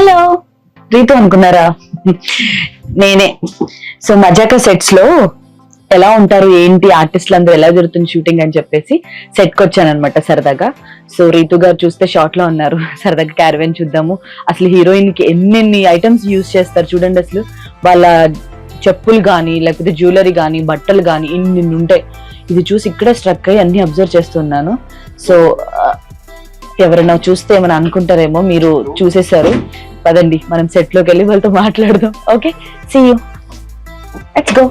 Hello. Ritu అనుకున్నారా? నేనే. So మజాకా సెట్స్లో ఎలా ఉంటారు ఏంటి ఆర్టిస్టులు అందరూ ఎలా జరుగుతుంది షూటింగ్ అని చెప్పేసి సెట్కి వచ్చాను అనమాట సరదాగా. సో రీతు గారు చూస్తే షార్ట్లో ఉన్నారు. సరదాగా క్యారవెన్ చూద్దాము. అసలు హీరోయిన్కి ఎన్నెన్ని ఐటమ్స్ యూజ్ చేస్తారు చూడండి అసలు. వాళ్ళ చెప్పులు కానీ లేకపోతే జ్యువెలరీ కానీ బట్టలు కానీ ఇన్ని ఉంటాయి. ఇది చూసి ఇక్కడే స్ట్రక్ అయ్యి అన్ని అబ్జర్వ్ చేస్తున్నాను సో ఎవరైనా చూస్తే ఏమైనా అనుకుంటారేమో మీరు చూసేశారు పదండి మనం సెట్లోకి వెళ్ళి వాళ్ళతో మాట్లాడదాం. Okay see you let's go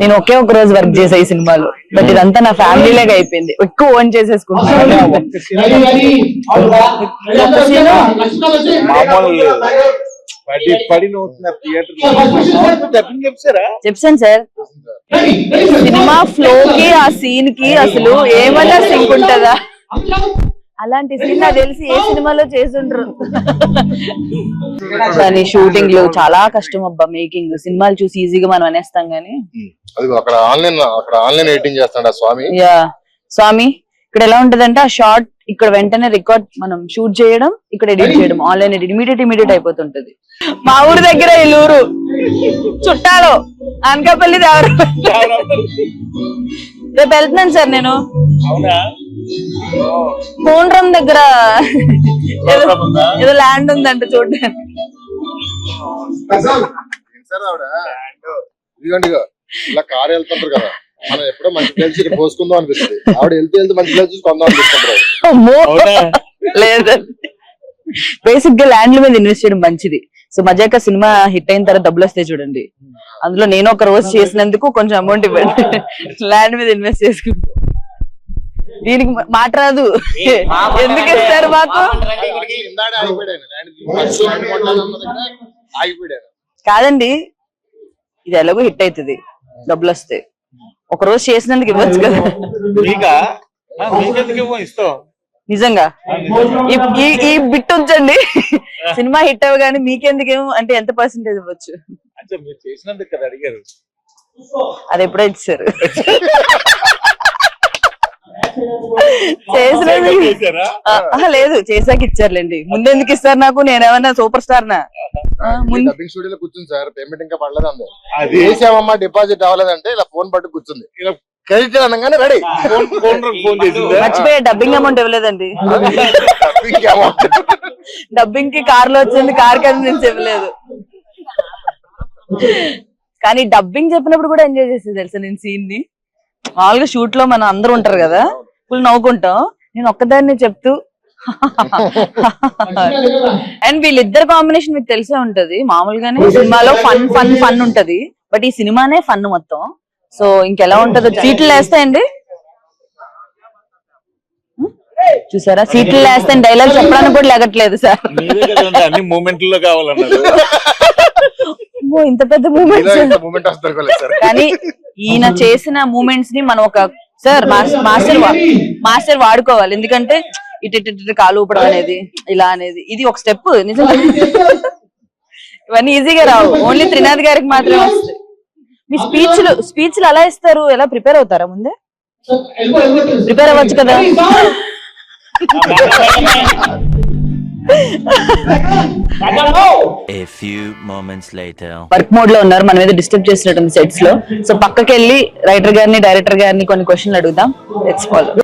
నేను ఒకే ఒక రోజు వర్క్ చేసా ఈ సినిమాలో. బట్ ఇదంతా నా ఫ్యామిలీ లాగా అయిపోయింది. ఎక్కువ ఓన్ చేసేసుకుంటాను మామూలు పడి పడి నవ్వుతున్న థియేటర్ డబ్బింగ్ చెప్పారా? చెప్పాను సార్. సినిమా ఫ్లో కి ఆ సీన్కి అసలు ఏమన్నా సింక్ ఉంటుందా? అలాంటి సీన్ నాకు తెలిసి ఏ సినిమాలో చేసుండ్రు కానీ షూటింగ్లో చాలా కష్టం అబ్బా మేకింగ్ సినిమాలు చూసి ఈజీగా మనం అనేస్తాం గానీ అది అక్కడ ఆన్లైన్ అక్కడ ఆన్లైన్ ఎడిటింగ్ చేస్తాడు స్వామి? యా. స్వామి ఇక్కడ ఎలా ఉంటదంటే ఆ షార్ట్ ఇక్కడ వెంటనే రికార్డ్ మనం షూట్ చేయడం ఇక్కడ ఎడిట్ చేయడం. ఆన్లైన్ ఎడిట్ ఇమీడియట్ ఇమీడియట్ అయిపోతుంటది. మా ఊరు దగ్గర ఇల్లూరు చుట్టాలు అనకాపల్లి దేవర. రేపు వెళ్తున్నాను సార్ నేను. అవునా? కోండ్రం దగ్గర ఏదో ల్యాండ్ ఉందంట చూడడానికి. ఇలా కారు వెళ్తుంటారు కదా. మనం ఎప్పుడో మంచి ప్లేస్ ఇక్కడ పోసుకుందాం అనిపిస్తుంది. ఆవిడ వెళ్తూ వెళ్తూ మంచి ప్లేస్ చూసి కొందాం అనిపిస్తుంటారు. బేసిక్గా ల్యాండ్ల మీద ఇన్వెస్ట్ చేయడం మంచిది. సో మజాక సినిమా హిట్ అయిన తర్వాత డబ్బులు వస్తాయి చూడండి. అందులో నేను ఒక రోజు చేసినందుకు కొంచెం అమౌంట్ ఇవ్వండి. ల్యాండ్ మీద ఇన్వెస్ట్ చేసుకుంటా. దీనికి మాట రాదు. ఎందుకు ఇస్తారు మాకు? కాదండి ఇది ఎలాగో హిట్ అవుతుంది. డబ్బులు వస్తాయి ఒక రోజు చేసినందుకు ఇవ్వచ్చు కదా. నిజంగా. ఈ- బిట్ ఉంచండి. సినిమా హిట్ అవ్వగానే మీకెందుకేమో అంటే ఎంత పర్సెంటేజ్ ఇవ్వచ్చు? అంటే మీరు చేసినందుకు కదా అడిగారు. అది ఎప్పుడో ఇచ్చారు. ఆహా, లేదు చేసాక ఇచ్చారులేండి. ముందెందుకు ఇస్తారు నాకు? నేనేమన్నా సూపర్ స్టార్ నా ఆ, ముందు డబ్బింగ్ స్టూడియోలో కూర్చుంది సార్ పేమెంట్ ఇంకా పడలేదు అంది అది. వేసామమ్మా డిపాజిట్ అవ్వలేదంటే ఇలా ఫోన్ పట్టు కూర్చుంది. ఇలా క్రెడిట్ అనగానే రెడీ ఫోన్ ఫోన్ ఫోన్ చేసిందా? మర్చిపోయా డబ్బింగ్ అమౌంట్ ఇవ్వలేదండి. డబ్బింగ్కి కార్లో వచ్చింది కార్కి నుంచి ఇవ్వలేదు కానీ డబ్బింగ్ చెప్పినప్పుడు కూడా ఎంజాయ్ చేసేది తెలుసా నేను సీన్ని? మామూలుగా షూట్లో మనం అందరూ ఉంటారు కదా? ఫుల్ నవ్వుకుంటాం. నేను ఒక్కదాన్ని చెప్తూ. అండ్ వీళ్ళిద్దరు కాంబినేషన్ మీకు తెలిసే ఉంటది. మామూలుగానే సినిమాలో ఫన్ ఫన్ ఫన్ ఉంటది. బట్ ఈ సినిమానే ఫన్ మొత్తం. సో ఇంకెలా ఉంటుందో సీట్లు వేస్తాయండి చూసారా? సీట్లు వేస్తే డైలాగ్ చెప్పడానికి కూడా లేగట్లేదు సార్. కావాలన్నారు. ఇంత పెద్ద మూమెంట్స్ మూమెంట్ కానీ ఈయన చేసిన మూమెంట్స్ని మనం ఒక సార్ మాస్టర్ మాస్టర్ వాడుకోవాలి. ఎందుకంటే ఇటు ఇటు ఇటు కాలు ఊపడం అనేది ఇలా అనేది. ఇది ఒక స్టెప్ నిజంగా. ఇవన్నీ ఈజీగా రావు. ఓన్లీ త్రినాథ్ గారికి మాత్రమే వస్తాయి. మీ స్పీచ్లు స్పీచ్లు అలా ఇస్తారు? ఎలా ప్రిపేర్ అవుతారా ముందే? ప్రిపేర్ అవ్వచ్చు కదా? వర్క్ మోడ్లో ఉన్నారు. మనం ఏదో డిస్టర్బ్ చేసినట్టు సెట్స్లో. సో పక్కకి వెళ్ళి రైటర్ గారిని డైరెక్టర్ గారిని కొన్ని క్వశ్చన్లు అడుగుదాం. లెట్స్ ఫాలో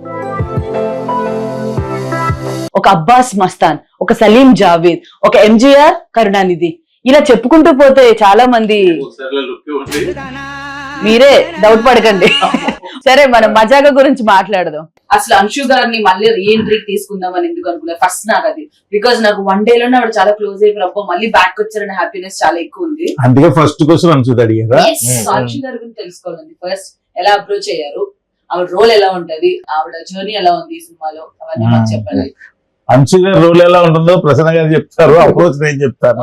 ఒక అబ్బాస్ మస్తాన్ ఒక సలీం జావేద్ ఒక ఎంజీఆర్ కరుణానిధి. ఇలా చెప్పుకుంటూ పోతే చాలా మంది మీరే డౌట్ పడకండి. సరే మనం మజాగా గురించి మాట్లాడదాం. అసలు అంశు గారిని మళ్ళీ రీఎంట్రీకి తీసుకుందాం అని ఎందుకు అనుకున్నారు? ఫస్ట్ నాకు అది. బికాజ్ నాకు వన్ డే లోనే ఆవిడ చాలా క్లోజ్ అయిపోయి అబ్బా మళ్ళీ బ్యాక్ వచ్చారనే హ్యాపీనెస్ చాలా ఎక్కువ ఉంది. అందుకే ఫస్ట్ క్వశ్చన్ అనుసుది అడిగారా? Yes, సాక్షి గారి గురించి తెలుసుకోవాలండి. ఫస్ట్ ఎలా అప్రోచ్ అయ్యారు? ఆవిడ రోల్ ఎలా ఉంటది? ఆవిడ జర్నీ ఎలా ఉంది ఈ సినిమాలో? అవన్నీ. చెప్పండి. అంశు గారి రోల్ ఎలా ఉంటుందో ప్రసన్న గారు చెప్తారు అప్రోచ్ నేను చెప్తాను.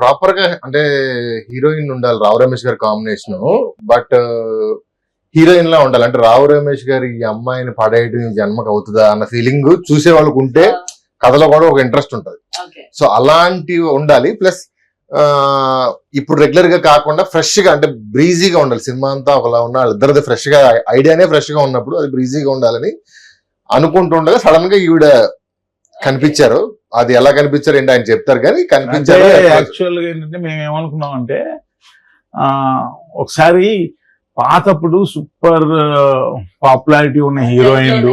ప్రాపర్గా అంటే హీరోయిన్ ఉండాలి రావు రమేష్ గారి కాంబినేషన్ బట్ హీరోయిన్ లా ఉండాలి. అంటే రావు రమేష్ గారి ఈ అమ్మాయిని పడేయడం ఈ జన్మకు అవుతుందా అన్న ఫీలింగ్ చూసే వాళ్ళకు ఉంటే కథలో కూడా ఒక ఇంట్రెస్ట్ ఉంటది. ఓకే. సో అలాంటివి ఉండాలి ప్లస్ ఇప్పుడు రెగ్యులర్గా కాకుండా ఫ్రెష్గా అంటే బ్రీజీగా ఉండాలి. సినిమా అంతా ఒకలా ఉన్న వాళ్ళిద్దరిది ఫ్రెష్గా ఐడియానే ఫ్రెష్గా ఉన్నప్పుడు అది బ్రీజీగా ఉండాలని అనుకుంటుండగా సడన్గా ఈవిడ కనిపించారు. అది ఎలా కనిపించారు ఏంటి ఆయన చెప్తారు కానీ కనిపించారు. యాక్చువల్గా ఏంటంటే మేము ఏమనుకున్నాం అంటే ఆ ఒకసారి పాతప్పుడు సూపర్ పాపులారిటీ ఉన్న హీరోయిన్లు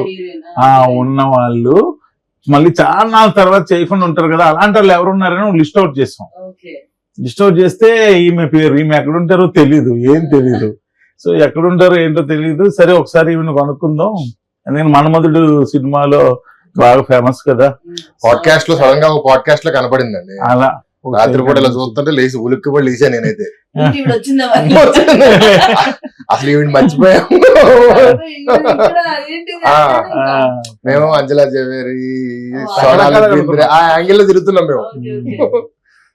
ఆ. ఉన్న వాళ్ళు మళ్ళీ చాలా నాళ్ళ తర్వాత చేయకుండా ఉంటారు కదా అలాంటి వాళ్ళు ఎవరు ఉన్నారని లిస్ట్ అవుట్ చేసాం. ఓకే. లిస్ట్ అవుట్ చేస్తే ఈమె పేరు ఈమె ఎక్కడ ఉంటారో తెలీదు ఏం తెలీదు. సో ఎక్కడ ఉంటారో ఏంటో తెలీదు. సరే ఒకసారి ఈమెను కనుక్కుందాం. ఎందుకంటే మన్మధుడు సినిమాలో బాగా ఫేమస్ కదా. పాడ్కాస్ట్లో సడన్గా ఒక పాడ్కాస్ట్లో కనపడిందండి. అలా. రాత్రి పూట ఇలా చూస్తుంటే లేచి ఉలిక్కి కూడా లేచా నేనైతే? అసలు ఈవిడ మర్చిపోయాం ఇక్కడ ఏంటి ఇది? ఆ, ఆ, మేము అంజలా జవేరి ఆ యాంగిల్లో తిరుగుతున్నాం మేము.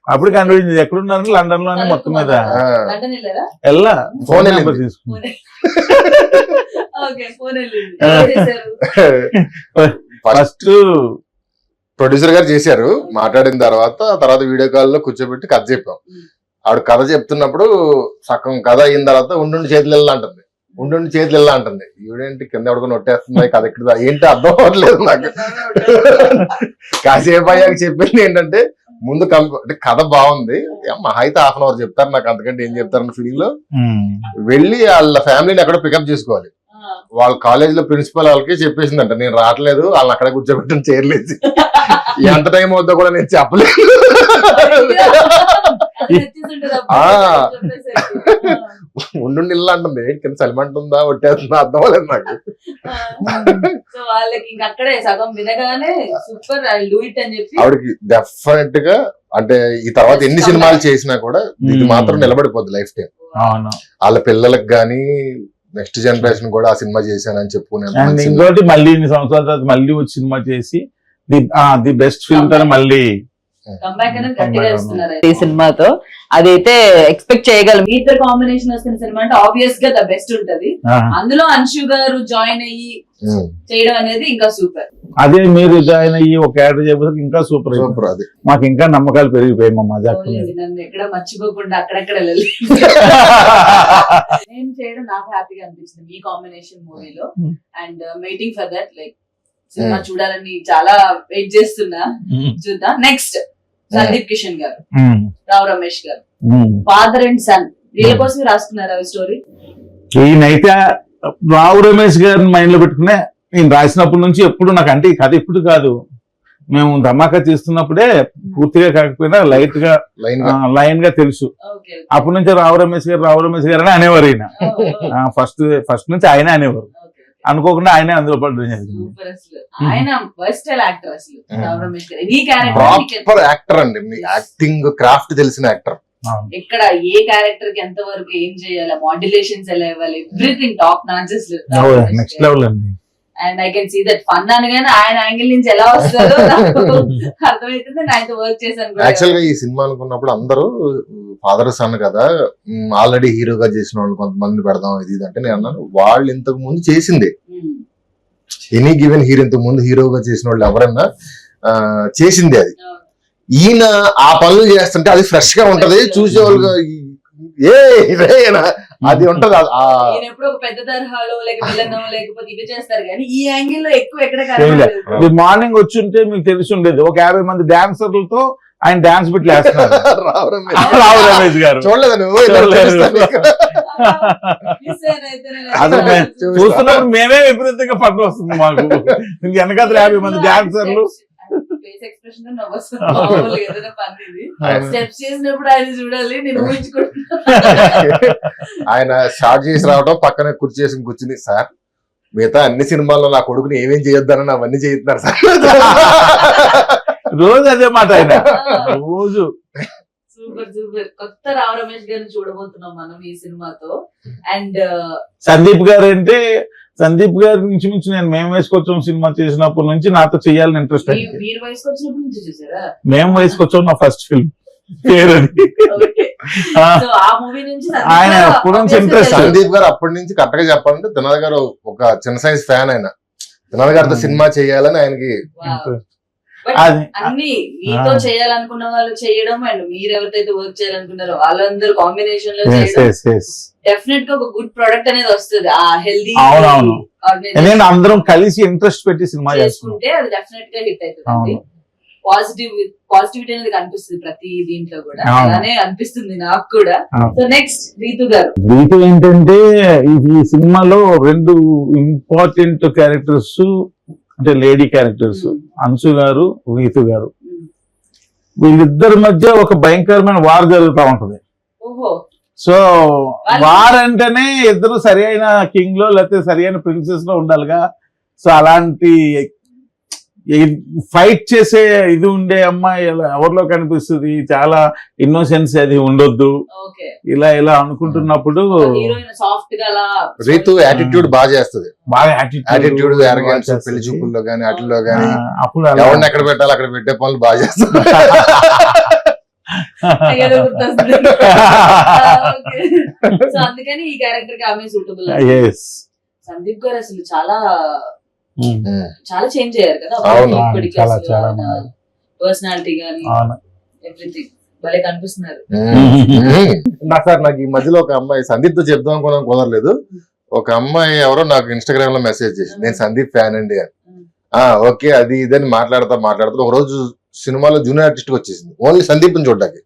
అప్పుడు కనిపించింది ఎక్కడున్నారు? లండన్లోనే మొత్తం మీద? వెళ్ళా. ఫోన్. నెంబర్ తీసుకున్నా. ఫస్ట్ ప్రొడ్యూసర్ గారు చేశారు మాట్లాడిన తర్వాత తర్వాత వీడియో కాల్లో కూర్చోబెట్టి కథ చెప్పాం. ఆవిడ కథ చెప్తున్నప్పుడు సగం కథ అయిన తర్వాత ఉండుండి చేతులు వెళ్ళా అంటుంది. ఉండుండి చేతులు వెళ్ళా అంటుంది. ఈవిడేంటి కింద ఎవడుకొని నొట్టేస్తుంది కథ ఇక్కడ ఏంటి అర్థం అవ్వట్లేదు నాకు. కాసేపు అయ్యాక చెప్పింది ఏంటంటే ముందు అంటే కథ బాగుంది. మహా అయితే హాఫ్ అన్ అవర్ చెప్తారు నాకు అంతకంటే ఏం చెప్తారన్న ఫీలింగ్లో. వెళ్ళి వాళ్ళ ఫ్యామిలీని ఎక్కడ పికప్ చేసుకోవాలి. వాళ్ళ కాలేజ్లో ప్రిన్సిపల్ వాళ్ళకి చెప్పేసిందంట నేను రావట్లేదు వాళ్ళని అక్కడ కూర్చోబెట్టని చేరలేదు. ఎంత టైం అవుతుందో కూడా నేను చెప్పలేదు. ఉండు ఇల్లు అంటుంది. కింద సలిమంటుందా ఒట్టేస్తుందా అర్థం అవ్వలేదు నాకు. ఆ. సో వాళ్ళకి ఇంక అక్కడే సగం వినగానే సూపర్ ఐ డూ ఇట్ అని చెప్పి ఆవిడకి డెఫినెట్గా అంటే ఈ తర్వాత ఎన్ని సినిమాలు చేసినా కూడా ఇది Hmm. మాత్రం నిలబడిపోద్ది లైఫ్ టైం. వాళ్ళ పిల్లలకు గానీ నెక్స్ట్ జనరేషన్ కూడా ఆ సినిమా చేశానని చెప్పుకునే అండ్ ఇంకోటి మళ్ళీ ఇన్ని సంవత్సరాల తర్వాత మళ్ళీ వచ్చి సినిమా చేసి ది ది బెస్ట్ ఫిల్మ్ తోనే మళ్ళీ ఈ సినిమాతో. అదైతే ఎక్స్పెక్ట్ చేయగలం. మీ ఇద్దరు కాంబినేషన్ వస్తున్న సినిమా అంటే ఆబ్వియస్గా ద బెస్ట్ ఉంటది. అందులో అంశు గారు జాయిన్ అయ్యి చేయడం అనేది ఇంకా సూపర్ అదే మీరు జాయిన్ అయ్యి ఒక యాడ్ చేయబోతే ఇంకా సూపర్ సూపర్ అది. మాకు ఇంకా నమ్మకాలు పెరిగిపోయాయి మా మజాక్ ఎక్కడ మర్చిపోకుండా అక్కడెక్కడ వెళ్ళాలి నేను చేయడం నాకు హ్యాపీగా అనిపించింది మీ కాంబినేషన్ మూవీలో. And waiting for that like cinema Hmm. చూడాలని చాలా వెయిట్ చేస్తున్నా. ఉమ్, చూద్దాం? నెక్స్ట్ సందీప్ కిషన్ గారు. ఉమ్, రావు Ramesh garu. Father and son వీళ్ళ కోసం రాసుకున్నారు అవి స్టోరీ ఈయనైతే రావు రమేష్ గారిని మైండ్లో పెట్టుకునే నేను రాసినప్పటి నుంచి ఎప్పుడు నాకు అంటే ఈ కథ ఇప్పుడు కాదు. మేము ధమాకా చేస్తున్నప్పుడే పూర్తిగా కాకపోయినా లైట్గా లైన్గా. లైన్గా తెలుసు. ఓకే అప్పటి నుంచి రావు రమేష్ గారు రావు రమేష్ గారు అని అనేవారు ఈయన. ఫస్ట్ ఫస్ట్ నుంచి ఆయనే అనేవారు. అనుకోకుండా ఆయనే అందులో పడడం జరిగింది ప్రాపర్ యాక్టర్ అండి. మీ యాక్టింగ్ క్రాఫ్ట్ తెలిసిన యాక్టర్. ఎక్కడ ఏ క్యారెక్టర్కి ఎంత వరకు ఏం చేయాలి మాడ్యులేషన్స్ ఎలా ఇవ్వాలి everything top notches next level అండి. And I can see that fun అనగానే ఆయన యాంగిల్ నుంచి ఎలా వస్తుందో అర్థమవుతుంది ఆయనతో వర్క్ చేశాను. యాక్చువల్గా ఈ సినిమా అనుకున్నప్పుడు అందరూ ఫాదర్ సన్ కదా ఆల్రెడీ హీరోగా చేసిన వాళ్ళు కొంతమంది పెడదాం ఇది అంటే నేను అన్నాను వాళ్ళు ఇంతకు ముందు చేసింది. ఎనీ గివెన్ హీరో ఇంతకు ముందు హీరోగా చేసిన వాళ్ళు ఎవరైనా ఆ, చేసింది అది. ఈయన ఆ పనులు చేస్తుంటే అది ఫ్రెష్గా ఉంటది చూసే వాళ్ళు ఏ అది ఉంటది ఆ- ఆ ఈయన ఎప్పుడు ఒక పెద్ద తరహాలో లేక విలనో లేకపోతే ఇవి చేస్తారు కానీ ఈ యాంగిల్లో ఎక్కువ ఎక్కడ చేయలే. కనబడలేదు. ఈ మార్నింగ్ వచ్చి ఉంటే మీకు తెలిసి ఉండేది. ఒక యాభై మంది డాన్సర్లతో ఆయన డాన్స్ బిట్లు వేస్తున్నారు. రావు రమేష్. గారు. చూడలేదు. చూస్తున్నప్పుడు మేమే విపరీతంగా పట్టు వస్తుంది మాకు వెనకాల యాభై మంది డాన్సర్లు. ఫేస్ ఎక్స్ప్రెషన్తో నవ్వొస్తుంది మామూలుగా ఏదైనా పని ఇది. స్టెప్స్ చేసినప్పుడు ఆయన చూడాలి నేను ఊహించుకుంటున్నా. ఆయన షార్ట్ చేసి రావడం పక్కన కుర్చీ చేసి కూర్చుని సార్ మిగతా అన్ని సినిమాల్లో నా కొడుకుని ఏమేం చేయొద్దని అవన్నీ చేస్తున్నారు సార్. రోజు అదే మాట ఆయన. రోజు. Super super. కొత్త రావు రమేష్ గారిని చూడబోతున్నాం మనం ఈ సినిమాతో. అండ్ సందీప్ గారు అంటే సందీప్ గారి నుంచి నుంచి నేను మేము వేసుకొచ్చాం సినిమా చేసినప్పటి నుంచి నాతో చేయాలని ఇంట్రెస్ట్ మేము వేసుకొచ్చాం నా ఫస్ట్ ఫిల్మ్ పేరు అది ఓకే ఆ, సో ఆ మూవీ నుంచి ఆయన ఎప్పటి నుంచి interest. సందీప్ గారు అప్పటి నుంచి కరెక్ట్గా చెప్పాలంటే దినాద్ గారు ఒక చిన్న సైజ్ ఫ్యాన్ ఆయన. దినాద్ గారితో Hmm. సినిమా చేయాలని ఆయనకి అన్ని మీతో. చేయాలనుకున్న వాళ్ళు చేయడం అండ్ మీరు ఎవరితో వర్క్ చేయాలనుకున్నారో వాళ్ళందరూ కాంబినేషన్లో. డెఫినెట్గా ఒక గుడ్ ప్రొడక్ట్ అనేది వస్తుంది ఆ హెల్దీ అవునవును. అందరం కలిసి ఇంట్రెస్ట్ పెట్టి సినిమా చేసుకుంటే అది డెఫినెట్గా హిట్ అవుతుంది పాజిటివ్ పాజిటివిటీ అనేది కనిపిస్తుంది ప్రతి దీంట్లో కూడా. అలానే అనిపిస్తుంది నాకు కూడా. సో నెక్స్ట్ రీతు గారు వీటి ఏంటంటే ఈ సినిమాలో రెండు ఇంపార్టెంట్ క్యారెక్టర్స్ అంటే లేడీ క్యారెక్టర్స్. అంశు గారు వీతు గారు. వీళ్ళిద్దరి మధ్య ఒక భయంకరమైన వార్ జరుగుతూ ఉంటది. సో వార్ అంటేనే ఇద్దరు సరి అయిన కింగ్లో లేకపోతే సరి అయిన ప్రిన్సెస్లో ఉండాలిగా. సో అలాంటి ఫైట్ చేసే ఇది ఉండే అమ్మాయి ఎవరిలో కనిపిస్తుంది? చాలా ఇన్నోసెన్స్ అది ఉండొద్దు. ఓకే. ఇలా ఇలా అనుకుంటున్నప్పుడు హీరోయిన్ సాఫ్ట్గా అలా రీతు యాటిట్యూడ్ బాగా చేస్తుంది. బాగా యాటిట్యూడ్. పెళ్ళి చూపుల్లో గానీ అట్లలో గానీ. అప్పుడు ఎవరిని ఎక్కడ పెట్టాలి అక్కడ పెట్టే పనులు బాగా చేస్తుంది. అందుకని ఈ క్యారెక్టర్కి ఆమె సూటబుల్ Yes. సందీప్ గారు అసలు చాలా చాలా చేంజ్ అయ్యారు కదా చాలా, చాలా. పర్సనాలిటీ గానీ అవును. ఎవ్రీథింగ్ భలే కనిపిస్తున్నారు. నాకు సార్ నాకు ఈ మధ్యలో ఒక అమ్మాయి సందీప్తో చెప్దాం అనుకున్నాం కుదరలేదు. ఒక అమ్మాయి ఎవరో నాకు ఇన్స్టాగ్రామ్లో మెసేజ్ చేసి నేను సందీప్ ఫ్యాన్ అండి అని. ఆ. ఓకే అది ఇదని మాట్లాడతా మాట్లాడుతూ. ఒక రోజు సినిమాలో జూనియర్ ఆర్టిస్ట్ వచ్చేసింది. ఓన్లీ సందీప్ చూడడానికి.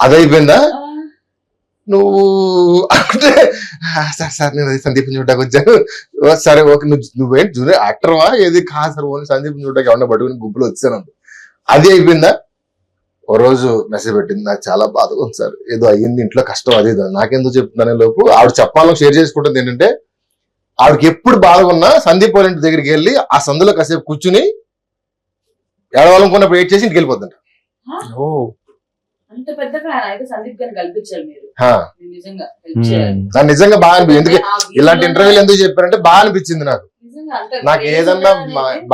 అది అయిపోయిందా నువ్వు అంటే సార్ సార్ నేను అది సందీప్ చూడడానికి వచ్చాను. సరే ఓకే నువ్వు నువ్వేంటి జూనియర్ యాక్టర్వా? ఏది కాదు సార్ ఓన్లీ సందీప్ చూడడానికి ఎవరన్నా పట్టుకుని గుంపులో వచ్చాను. అది అయిపోయిందా? ఓ రోజు మెసేజ్ పెట్టింది. నాకు చాలా బాధగా ఉంది సార్. ఏదో అయ్యింది ఇంట్లో కష్టం అది నాకెందుకు చెప్తున్నానే లోపు. ఆవిడ చెప్పాలని షేర్ చేసుకుంటుంది ఏంటంటే ఆవిడకి ఎప్పుడు బాధగా ఉన్నా సందీప్ వాళ్ళ ఇంటి దగ్గరికి వెళ్ళి ఆ సందులో కాసేపు కూర్చుని ఏడవాలనుకున్నప్పుడు వెయిట్ చేసి ఇంటికి వెళ్ళిపోతుంట ఓ, అంత పెద్ద ఫ్యాన్ అయితే సందీప్ గారిని కల్పించారు మీరు. నిజంగా నాకు బాగా అనిపించింది ఎందుకు ఇలాంటి ఇంటర్వ్యూలు ఎందుకు చెప్పారంటే బాగా అనిపించింది నాకు. నిజంగా అంత నాకు ఏదన్నా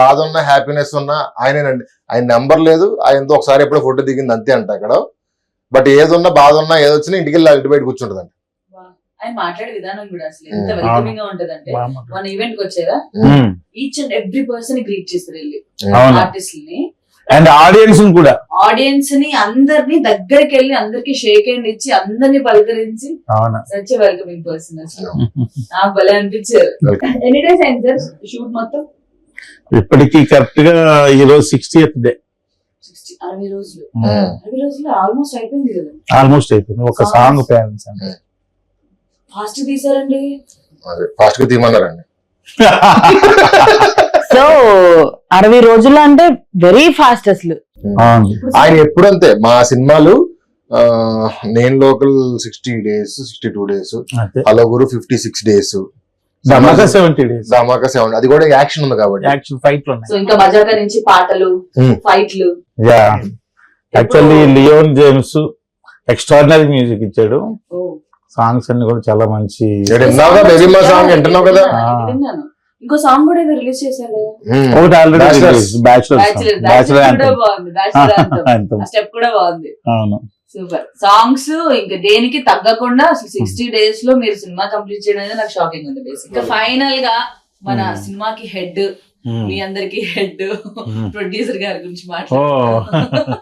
బాధ ఉన్నా హ్యాపీనెస్ ఉన్నా ఆయనేనండి ఆయన నెంబర్ లేదు ఆయనతో ఒకసారి ఎప్పుడో ఫోటో దిగింది అంతే అంట అక్కడ. బట్ ఏదున్నా బాధ ఉన్నా ఏదొచ్చినా ఇంటికి వెళ్ళి ఇంటి బయట కూర్చుంటదంట. ఆయన మాట్లాడే విధానం కూడా అసలు ఎంత ఉమ్. వెల్కమింగ్గా ఉంటదంటే. బాగా మాట్లాడు. మన ఈవెంట్కి వచ్చారా? Each and every person greet చేస్తారు వెళ్ళి. ఆర్టిస్ట్ని అండ్ ఆడియన్స్ కూడా. ఆడియన్స్ని అందరినీ దగ్గరికి వెళ్ళి అందరికి షేక్ హ్యాండ్ ఇచ్చి అందరినీ పలకరించి అవును? సచ్ వెల్కమింగ్ పర్సన్ అసలు. నాకు భలే అనిపించారు ఎన్ని డేస్ అయింది సార్ షూట్ మొత్తం? ఇప్పటికీ కరెక్ట్గా ఈ రోజు డే సిక్స్టీ అరవై రోజులు. ఉమ్. అరవై రోజులు ఆల్మోస్ట్ అయిపోయింది కదా. ఆల్మోస్ట్ అయిపోయింది. ఒక సాంగ్ పేరెంట్స్ అంటే. ఫాస్ట్ తీసారండి. అదే ఫాస్ట్గా తీయమన్నారండి. సో అరవై రోజులు అంటే వెరీ ఫాస్ట్ అసలు. ఆయన ఎప్పుడంతే మా సినిమాలు నేను local sixty days sixty two days అలగురు fifty six days Dhamaka seventy days Dhamaka అది కూడా యాక్షన్ ఉంది కాబట్టి. యాక్చువల్ ఫైట్లో సో ఇంకా మజాకా నుంచి పాటలు. ఫైట్లు. Yeah. Actually Leon James extraordinary music ఇచ్చాడు. సాంగ్స్ అన్ని కూడా చాలా మంచి సాంగ్ వింటున్నావు కదా? ఇంకో సాంగ్ కూడా ఏదో రిలీజ్ చేశారు. కదా ఉమ్. ఒకటి ఆల్రెడీ. బ్యాచులర్ బ్యాచులర్ స్టెప్ కూడా బాగుంది. అవును. సూపర్ సాంగ్స్ ఇంకా దేనికి తగ్గకుండా అసలు సిక్స్టీ డేస్లో మీరు సినిమా కంప్లీట్ చేయడం అనేది నాకు షాకింగ్ ఉంది బేసిక్ ఇంకా ఫైనల్గా మన Hmm. సినిమాకి హెడ్ మీ అందరికి హెడ్. ప్రొడ్యూసర్ గారి గురించి ఓ మాట్లాడుతున్నాం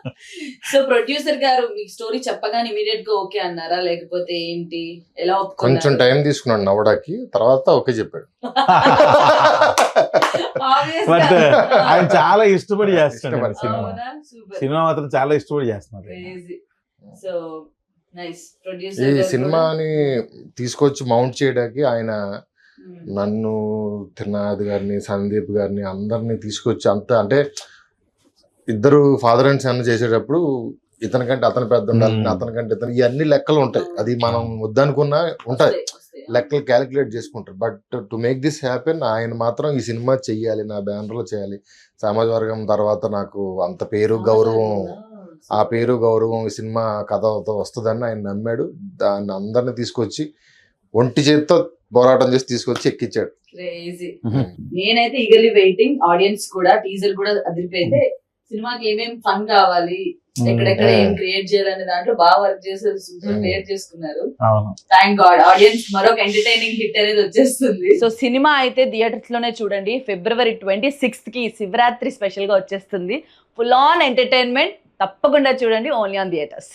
సో ప్రొడ్యూసర్ గారు మీకు స్టోరీ చెప్పగానే ఇమీడియట్గా ఓకే అన్నారా లేకపోతే ఏంటి ఎలా కొంచెం టైం తీసుకున్నాడు నవ్వడానికి తర్వాత ఓకే చెప్పాడు బట్గా. ఆయన చాలా ఇష్టపడి చేస్తున్నాడు. సినిమా. సినిమా మాత్రం చాలా ఇష్టపడి చేస్తున్నారు. సో నైస్ ఈ సినిమాని తీసుకొచ్చి మౌంట్ చేయడానికి ఆయన. నన్ను త్రినాథ్ గారిని సందీప్ గారిని అందరిని తీసుకొచ్చి అంత అంటే ఇద్దరు ఫాదర్ అండ్ సన్ చేసేటప్పుడు ఇతని కంటే అతను పెద్ద ఉండాలి Hmm. అతని కంటే ఇతను ఇవన్నీ లెక్కలు ఉంటాయి. అది మనం వద్దనుకున్నా ఉంటాయి. లెక్కలు క్యాలిక్యులేట్ చేసుకుంటారు. But to make this happen ఆయన మాత్రం ఈ సినిమా చెయ్యాలి నా బ్యానర్లో చేయాలి సమాజ వర్గం తర్వాత నాకు అంత పేరు గౌరవం ఆ పేరు గౌరవం ఈ సినిమా కథతో వస్తుందని ఆయన నమ్మాడు. దాన్ని అందరిని తీసుకొచ్చి ఒంటి చేత్తో పోరాటం చేసి తీసుకొచ్చి ఎక్కించాడు క్రేజీ నేనైతే ఈగర్లీ వెయిటింగ్ ఆడియన్స్ కూడా టీజర్ కూడా అదిరిపోయితే సినిమాకి ఏమేం ఫన్ కావాలి ఎక్కడెక్కడ ఏం క్రియేట్ చేయాలనే దాంట్లో బాగా వర్క్ చేసి సూపర్. క్రియేట్ చేసుకున్నారు. థ్యాంక్ గాడ్ ఆడియన్స్ మరొక ఎంటర్టైనింగ్ హిట్ అనేది వచ్చేస్తుంది. సో సినిమా అయితే థియేటర్స్లోనే చూడండి. ఫిబ్రవరి ట్వంటీ సిక్స్త్కి శివరాత్రి స్పెషల్గా వచ్చేస్తుంది. ఫుల్ ఆన్ ఎంటర్టైన్మెంట్ తప్పకుండా చూడండి. Only on theatres